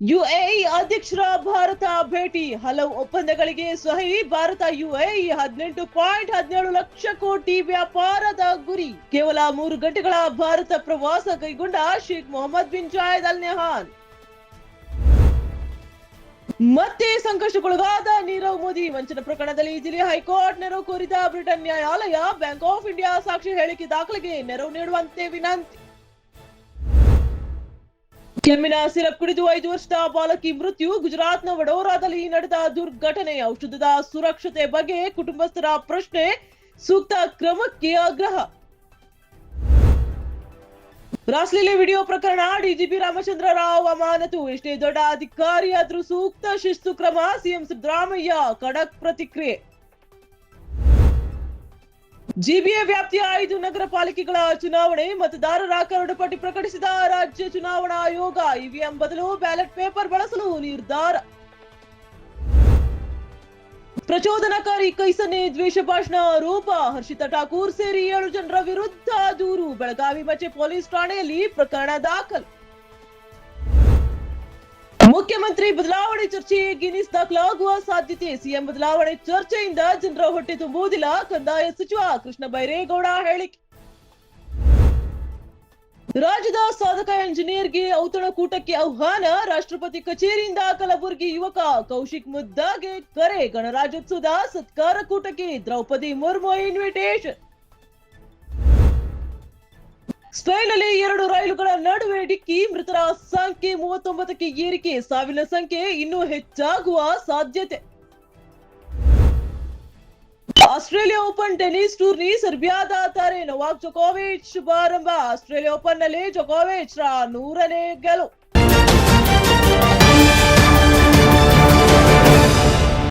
UAE ಅಧ್ಯಕ್ಷರ ಭಾರತ ಭೇಟಿ. ಹಲವು ಒಪ್ಪಂದಗಳಿಗೆ ಸಹಿ. ಭಾರತ ಯುಎಇ ಹದಿನೆಂಟು ಪಾಯಿಂಟ್ ಹದಿನೇಳು ಲಕ್ಷ ಕೋಟಿ ವ್ಯಾಪಾರದ ಗುರಿ. ಕೇವಲ ಮೂರು ಗಂಟೆಗಳ ಭಾರತ ಪ್ರವಾಸ ಕೈಗೊಂಡ ಶೇಖ್ ಮೊಹಮ್ಮದ್ ಬಿನ್ ಜಾಯದ್ ಅಲ್ ನೆಹಾನ್. ಮತ್ತೆ ಸಂಕಷ್ಟಕ್ಕೊಳಗಾದ ನೀರವ್ ಮೋದಿ. ವಂಚನೆ ಪ್ರಕರಣದಲ್ಲಿ ದಿಲ್ಲಿ ಹೈಕೋರ್ಟ್ ನೆರವು ಕೋರಿದ ಬ್ರಿಟನ್ ನ್ಯಾಯಾಲಯ ಬ್ಯಾಂಕ್ ಆಫ್ ಇಂಡಿಯಾ ಸಾಕ್ಷಿ ಹೇಳಿಕೆ ದಾಖಲೆಗೆ ನೆರವು ನೀಡುವಂತೆ ವಿನಂತಿ. ಕೆಮ್ಮಿನ ಸಿರಪ್ ಕುಡಿದು ಐದು ವರ್ಷದ ಬಾಲಕಿ ಮೃತ್ಯು. ಗುಜರಾತ್ನ ವಡೋರಾದಲ್ಲಿ ನಡೆದ ದುರ್ಘಟನೆ. ಔಷಧದ ಸುರಕ್ಷತೆ ಬಗ್ಗೆ ಕುಟುಂಬಸ್ಥರ ಪ್ರಶ್ನೆ. ಸೂಕ್ತ ಕ್ರಮಕ್ಕೆ ಆಗ್ರಹ. ರಾಸ್ಲೀಲೆ ವಿಡಿಯೋ ಪ್ರಕರಣ. ಡಿಜಿಪಿ ರಾಮಚಂದ್ರ ರಾವ್ ಅಮಾನತು. ಎಷ್ಟೇ ದೊಡ್ಡ ಅಧಿಕಾರಿಯಾದ್ರೂ ಸೂಕ್ತ ಶಿಸ್ತು ಕ್ರಮ. ಸಿಎಂ ಸಿದ್ದರಾಮಯ್ಯ ಖಡಕ್ ಪ್ರತಿಕ್ರಿಯೆ. ಜಿಬಿಎ ವ್ಯಾಪ್ತಿಯ ಐದು ನಗರ ಪಾಲಿಕೆಗಳ ಚುನಾವಣೆ ಮತದಾರರ ಕರಡುಪಟ್ಟಿ ಪ್ರಕಟಿಸಿದ ರಾಜ್ಯ ಚುನಾವಣಾ ಆಯೋಗ. ಇವಿಎಂ ಬದಲು ಬ್ಯಾಲೆಟ್ ಪೇಪರ್ ಬಳಸಲು ನಿರ್ಧಾರ. ಪ್ರಚೋದನಕಾರಿ ಕೈಸನ್ನೆ ದ್ವೇಷ ಭಾಷಣ ಆರೋಪ ಹರ್ಷಿತಾ ಠಾಕೂರ್ ಸೇರಿ ಏಳು ಜನರ ವಿರುದ್ಧ ದೂರು. ಬೆಳಗಾವಿ ಮಚೆ ಪೊಲೀಸ್ ಠಾಣೆಯಲ್ಲಿ ಪ್ರಕರಣ ದಾಖಲು. ಮುಖ್ಯಮಂತ್ರಿ ಬದಲಾವಣೆ ಚರ್ಚೆ ಗಿನ್ನಿಸ್ ದಾಖಲಾಗುವ ಸಾಧ್ಯತೆ. ಸಿಎಂ ಬದಲಾವಣೆ ಚರ್ಚೆಯಿಂದ ಜನರ ಹೊಟ್ಟೆ ತುಂಬುವುದಿಲ್ಲ. ಕಂದಾಯ ಸಚಿವ ಕೃಷ್ಣ ಬೈರೇಗೌಡ ಹೇಳಿಕೆ. ರಾಜ್ಯದ ಸಾಧಕ ಎಂಜಿನಿಯರ್ಗೆ ಔತಣಕೂಟಕ್ಕೆ ಆಹ್ವಾನ. ರಾಷ್ಟ್ರಪತಿ ಕಚೇರಿಯಿಂದ ಕಲಬುರಗಿ ಯುವಕ ಕೌಶಿಕ್ ಮುದ್ದಾಗೆ ಕರೆ. ಗಣರಾಜ್ಯೋತ್ಸವದ ಸತ್ಕಾರ ಕೂಟಕ್ಕೆ ದ್ರೌಪದಿ ಮುರ್ಮು ಇನ್ವಿಟೇಷನ್ ಸ್ಪೇನ್ನಲ್ಲಿ ಎರಡು ರೈಲುಗಳ ನಡುವೆ ಡಿಕ್ಕಿ, ಮೃತರ ಸಂಖ್ಯೆ ಮೂವತ್ತೊಂಬತ್ತಕ್ಕೆ ಏರಿಕೆ, ಸಾವಿನ ಸಂಖ್ಯೆ ಇನ್ನೂ ಹೆಚ್ಚಾಗುವ ಸಾಧ್ಯತೆ. ಆಸ್ಟ್ರೇಲಿಯಾ ಓಪನ್ ಟೆನಿಸ್ ಟೂರ್ನಿ, ಸರ್ಬಿಯಾದ ತಾರೆ ನೊವಾಕ್ ಜೊಕೋವಿಚ್ ಶುಭಾರಂಭ ಆಸ್ಟ್ರೇಲಿಯಾ ಓಪನ್ನಲ್ಲಿ ಜೊಕೋವಿಚ್ ರ ನೂರನೇ ಗೆಲುವು.